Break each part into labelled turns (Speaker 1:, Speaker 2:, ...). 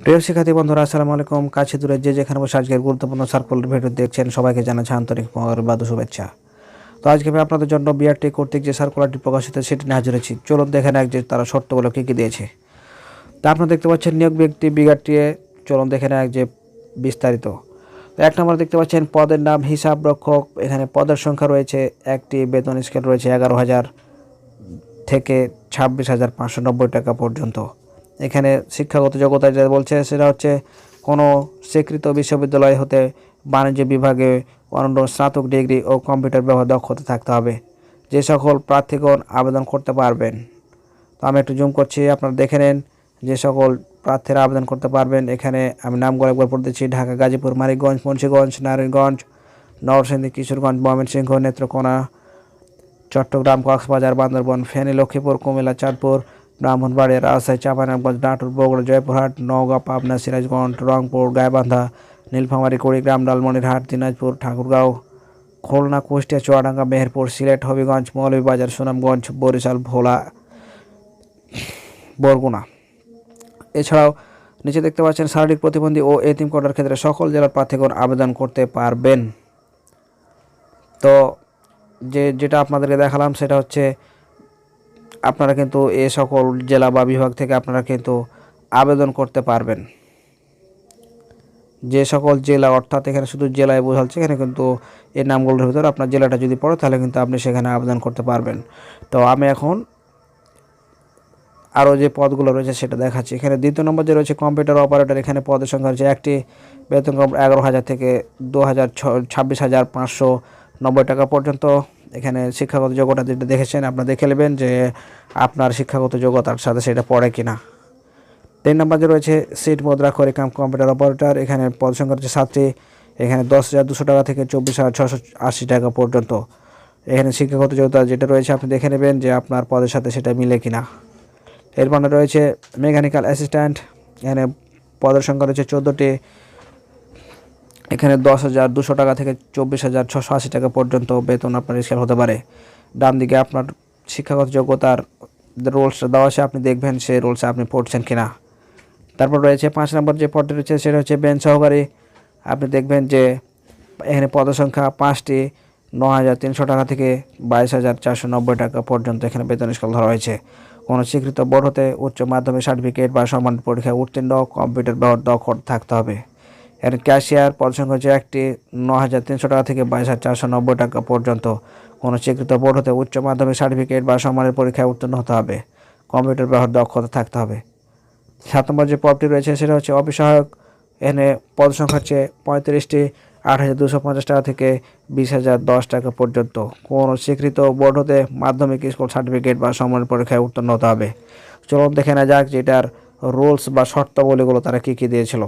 Speaker 1: প্রিয় শিক্ষার্থী বন্ধুরা, আসসালামু আলাইকুম। কাছে দূরে যে যেখানে বসে আজকের গুরুত্বপূর্ণ সার্কুলার ভিডিও দেখছেন, সবাইকে জানাচ্ছি আন্তরিক মহাবাদ শুভেচ্ছা। তো আজকে আমি আপনাদের জন্য বিআরটি কর্তৃক যে সার্কুলারটি প্রকাশিত সেটি নিয়ে হাজির হয়েছি। চলুন দেখে নেক যে তারা শর্তগুলো কী কী দিয়েছে। তা আপনারা দেখতে পাচ্ছেন, নিয়োগ ব্যক্তি বিআরটিএ চলুন দেখে নেক যে বিস্তারিত। তো এক নম্বর দেখতে পাচ্ছেন, পদের নাম, হিসাব রক্ষক, এখানে পদের সংখ্যা রয়েছে, একটি বেতন স্কেল রয়েছে এগারো হাজার থেকে ছাব্বিশ হাজার পাঁচশো নব্বই টাকা পর্যন্ত। এখানে শিক্ষাগত যোগ্যতা যেটা বলছে সেটা হচ্ছে কোনো স্বীকৃত বিশ্ববিদ্যালয় হতে বাণিজ্য বিভাগে অনন্য স্নাতক ডিগ্রি ও কম্পিউটার ব্যবহার দক্ষতা থাকতে হবে। যে সকল প্রার্থীগণ আবেদন করতে পারবেন। তো আমি একটু জুম করছি, আপনারা দেখে নেন যে সকল প্রার্থীরা আবেদন করতে পারবেন। এখানে আমি নামগুলো একবার পড়তেছি ঢাকা, গাজীপুর, মানিকগঞ্জ, মুন্সিগঞ্জ, নারায়ণগঞ্জ, নরসিংদী, কিশোরগঞ্জ, ময়মনসিংহ, নেত্রকোনা, চট্টগ্রাম, কক্সবাজার, বান্দরবন, ফেনী, লক্ষ্মীপুর, কুমিল্লা, চাঁদপুর ব্রাহ্মণবাড়িয়া রাজশাহী, চাঁপাইনবাবগঞ্জ, নাটোর, বগুড়া, জয়পুরহাট, নওগাঁ, পাবনা, সিরাজগঞ্জ, রংপুর, গাইবান্ধা, নীলফামারী কুড়িগ্রাম লালমনিরহাট, দিনাজপুর, ঠাকুরগাঁও, খুলনা, কুষ্টিয়া, চুয়াডাঙ্গা, মেহেরপুর, সিলেট, হবিগঞ্জ, মৌলভীবাজার, সুনামগঞ্জ, বরিশাল, ভোলা, বরগুনা। এছাড়াও নিচে দেখতে পাচ্ছেন শারীরিক প্রতিবন্ধী ও এতিম কোটার ক্ষেত্রে সকল জেলার প্রার্থীগণ আবেদন করতে পারবেন। তো যে, যেটা আপনাদেরকে দেখালাম সেটা হচ্ছে আপনারা কিন্তু এ সকল জেলা বা বিভাগ থেকে আপনারা কিন্তু আবেদন করতে পারবেন। যে সকল জেলা, অর্থাৎ এখানে শুধু জেলায় বোঝাচ্ছে এখানে কিন্তু এই নামগুলোর ভিতরে আপনার জেলাটা যদি পড়ে, তাহলে কিন্তু আপনি সেখানে আবেদন করতে পারবেন। তো আমি এখন আরও যে পদগুলো রয়েছে সেটা দেখাচ্ছি। এখানে দ্বিতীয় নম্বর যে রয়েছে কম্পিউটার অপারেটর, এখানে পদের সংখ্যা রয়েছে একটি, বেতন কম এগারো হাজার থেকে দু হাজার ছাব্বিশ হাজার পাঁচশো নব্বই টাকা পর্যন্ত। এখানে শিক্ষাগত যোগ্যতা যেটা দেখেছেন, আপনারা দেখে নেবেন যে আপনার শিক্ষাগত যোগ্যতার সাথে সেটা পড়ে কিনা। তিন নম্বর যে রয়েছে, সিট মুদ্রা করে কাম কম্পিউটার অপারেটর, এখানে পদ সংখ্যা রয়েছে সাতটি, এখানে দশ হাজার দুশো টাকা থেকে চব্বিশ হাজার ছশো আশি টাকা পর্যন্ত। এখানে শিক্ষাগত যোগ্যতা যেটা রয়েছে, আপনি দেখে নেবেন যে আপনার পদের সাথে সেটা মিলে কিনা। এর মানে রয়েছে মেকানিক্যাল অ্যাসিস্ট্যান্ট, এখানে পদের সংখ্যা রয়েছে চোদ্দোটি এখানে দশ হাজার, দুশো টাকা থেকে চব্বিশ হাজার, ছশো আশি টাকা পর্যন্ত বেতন আপনার স্কেল হতে পারে। ডান দিকে আপনার শিক্ষাগত যোগ্যতার রোলসটা দেওয়া আছে, আপনি দেখবেন সেই রোলসে আপনি পড়ছেন কিনা। তারপর রয়েছে পাঁচ নম্বর যে পদটি রয়েছে, সেটা হচ্ছে বেঞ্চ সহকারী। আপনি দেখবেন যে এখানে পদসংখ্যা পাঁচটি ন হাজার তিনশো টাকা থেকে বাইশ হাজার চারশো নব্বই টাকা পর্যন্ত এখানে বেতন স্কেল ধরা হয়েছে। কোনো স্বীকৃত বোর্ড হতে উচ্চ মাধ্যমিক সার্টিফিকেট বা সম্মান পরীক্ষায় উত্তীর্ণ কম্পিউটার ব্যবহার দক্ষ থাকতে হবে। এর ক্যাশিয়ার পদসংখ্যা হচ্ছে একটি ন হাজার তিনশো টাকা থেকে বাইশ হাজার চারশো নব্বই টাকা পর্যন্ত। কোনো স্বীকৃত বোর্ড হতে উচ্চ মাধ্যমিক সার্টিফিকেট বা সমানের পরীক্ষায় উত্তীর্ণ হতে হবে। কম্পিউটার ব্যবহার দক্ষতা থাকতে হবে। সাত নম্বর যে পদটি রয়েছে সেটা হচ্ছে অফিস সহায়ক এখানে পদ সংখ্যা হচ্ছে পঁয়ত্রিশটি, আট হাজার দুশো পঞ্চাশ টাকা থেকে বিশ হাজার দশ টাকা পর্যন্ত। কোনো স্বীকৃত বোর্ড হতে মাধ্যমিক স্কুল সার্টিফিকেট বা সমানের পরীক্ষায় উত্তীর্ণ হতে হবে। চলুন দেখে না যাক যে এটার রুলস বা শর্তাবলীগুলো তারা কী কী দিয়েছিল।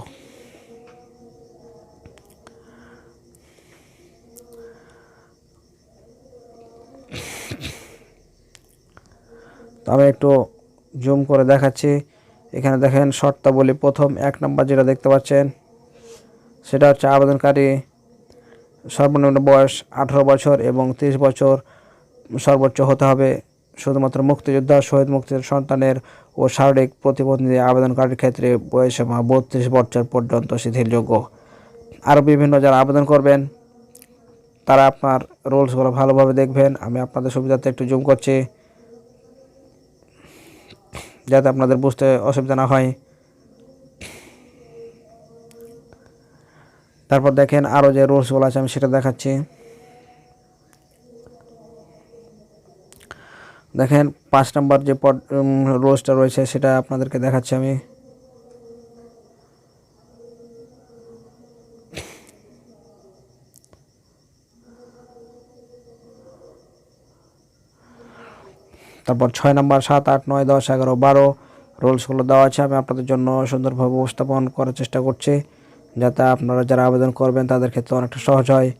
Speaker 1: তো আমি একটু জুম করে দেখাচ্ছি। এখানে দেখেন শর্তাবলী প্রথম এক নম্বর যেটা দেখতে পাচ্ছেন, সেটা হচ্ছে আবেদনকারী সর্বনিম্ন বয়স আঠারো বছর এবং তিরিশ বছর সর্বোচ্চ হতে হবে। শুধুমাত্র মুক্তিযোদ্ধা, শহীদ মুক্তির সন্তানের ও শারীরিক প্রতিবন্ধী আবেদনকারীর ক্ষেত্রে বয়সীমা বত্রিশ বছর পর্যন্ত শিথিলযোগ্য। আরও বিভিন্ন যারা আবেদন করবেন, তারা আপনার রুলসগুলো ভালোভাবে দেখবেন। আমি আপনাদের সুবিধাতে একটু জুম করছি। যাতে আপনাদের বুঝতে অসুবিধা না হয়। তারপর দেখেন আরও যে রুলসগুলো আছে, আমি সেটা দেখাচ্ছি। দেখেন পাঁচ নম্বর যে পদ রোলসটা রয়েছে, সেটা আপনাদেরকে দেখাচ্ছি আমি। তারপর ছয় নম্বর, সাত, আট, নয়, দশ, এগারো, বারো। রুলসগুলো দেওয়া আছে, আমি আপনাদের জন্য সুন্দরভাবে উপস্থাপন করার চেষ্টা করছি, যাতে আপনারা যারা আবেদন করবেন তাদের ক্ষেত্রে অনেকটা সহজ হয়।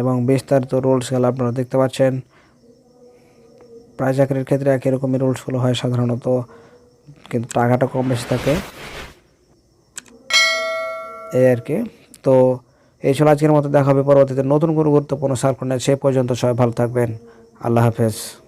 Speaker 1: এবং বিস্তারিত রুলসগুলো আপনারা দেখতে পাচ্ছেন। প্রায় চাকরির ক্ষেত্রে একই রকমই রুলসগুলো হয় সাধারণত, কিন্তু টাকাটা কম বেশি থাকে। এই আর কি। তো এই ছিল আজকের মতো, দেখা হবে পরবর্তীতে নতুন কোনো গুরুত্বপূর্ণ সার্কুল সে পর্যন্ত সবাই ভালো থাকবেন। আল্লাহ হাফেজ।